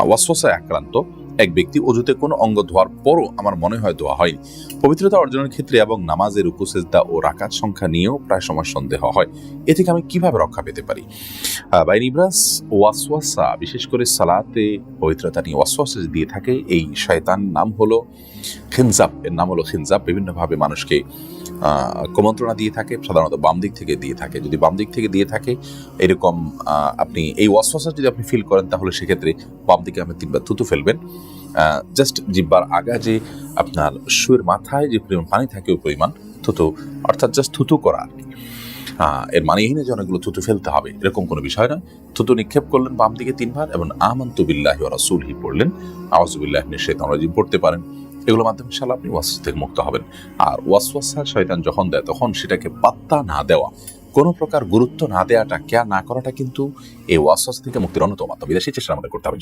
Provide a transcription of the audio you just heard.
ওয়াসওয়াসায় আক্রান্ত। এক ব্যক্তি অজুতে কোনো অঙ্গ ধোয়ার পরও আমার মনে হয় ধোয়া হয়নি। পবিত্রতা অর্জনের ক্ষেত্রে এবং নামাজের উপসেজদা ও রাকাত সংখ্যা নিয়েও প্রায় সময় সন্দেহ হয়। এ থেকে আমি কীভাবে রক্ষা পেতে পারি? বাইন ইব্রাস, ওয়াসওয়াসা, বিশেষ করে সালাতে পবিত্রতা নিয়ে ওয়াসওয়াসা দিয়ে থাকে, এই শয়তান নাম হলো খিনজাব। এর নাম হলো খিনজাব। বিভিন্নভাবে মানুষকে কুমন্ত্রণা দিয়ে থাকে, সাধারণত বাম দিক থেকে দিয়ে থাকে। যদি বাম দিক থেকে দিয়ে থাকে, এরকম আপনি এই ওয়াসওয়াসা যদি আপনি ফিল করেন, তাহলে সেক্ষেত্রে বাম দিকে আপনি তিনবার থুতু ফেলবেন। জাস্ট জিব্বার আগা যে আপনার শুয়ের মাথায় যে পরিমাণ পানি থাকে, ওই পরিমাণ থুতু, অর্থাৎ জাস্ট থুতু করা এর মানে এই না যে অনেকগুলো থুতু ফেলতে হবে, এরকম কোনো বিষয় নয়। থুতু নিক্ষেপ করলেন বাম দিকে তিনবার এবং আমন্তু বিল্লাহি ওয়া রাসূলিহি পড়লেন। আউযুবিল্লাহি মিনাশ শাইতানির রাজিম, পড়তে পারেন। এগুলোর মাধ্যমে ইনশাআল্লাহ আপনি ওয়াসওয়াস থেকে মুক্ত হবেন। আর ওয়াসওয়াসা শয়তান যখন দেয়, তখন সেটাকে পাত্তা না দেওয়া, কোনো প্রকার গুরুত্ব না দেওয়াটা কেয়ার না করাটা কিন্তু এই ওয়াসওয়াস থেকে মুক্তির অন্যতম মাধ্যম। চেষ্টা আমাদের করতে হবে